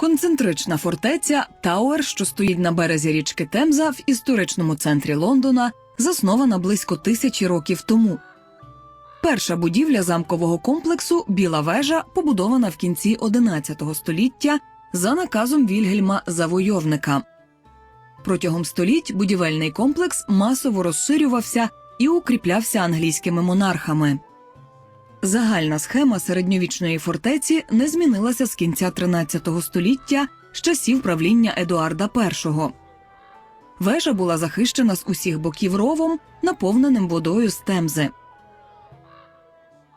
Концентрична фортеця Тауер, що стоїть на березі річки Темза в історичному центрі Лондона, заснована близько тисячі років тому. Перша будівля замкового комплексу Біла вежа побудована в кінці XI століття за наказом Вільгельма Завойовника. Протягом століть будівельний комплекс масово розширювався і укріплявся англійськими монархами. Загальна схема середньовічної фортеці не змінилася з кінця 13 століття з часів правління Едуарда І. Вежа була захищена з усіх боків ровом, наповненим водою з Темзи.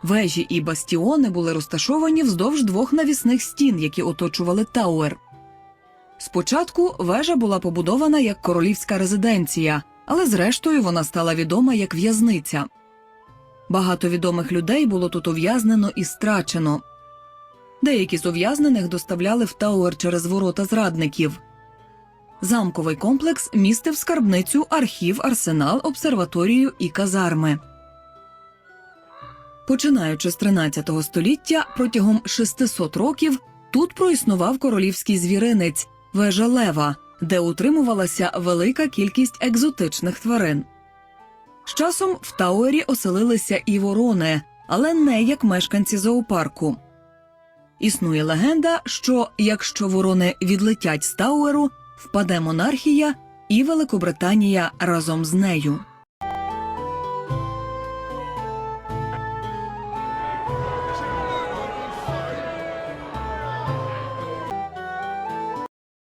Вежі і бастіони були розташовані вздовж двох навісних стін, які оточували Тауер. Спочатку вежа була побудована як королівська резиденція, але зрештою вона стала відома як в'язниця. Багато відомих людей було тут ув'язнено і страчено. Деякі з ув'язнених доставляли в Тауер через ворота зрадників. Замковий комплекс містив скарбницю, архів, арсенал, обсерваторію і казарми. Починаючи з 13 століття, протягом 600 років тут проіснував королівський звіринець вежа Лева, де утримувалася велика кількість екзотичних тварин. З часом в Тауері оселилися і ворони, але не як мешканці зоопарку. Існує легенда, що якщо ворони відлетять з Тауеру, впаде монархія і Великобританія разом з нею.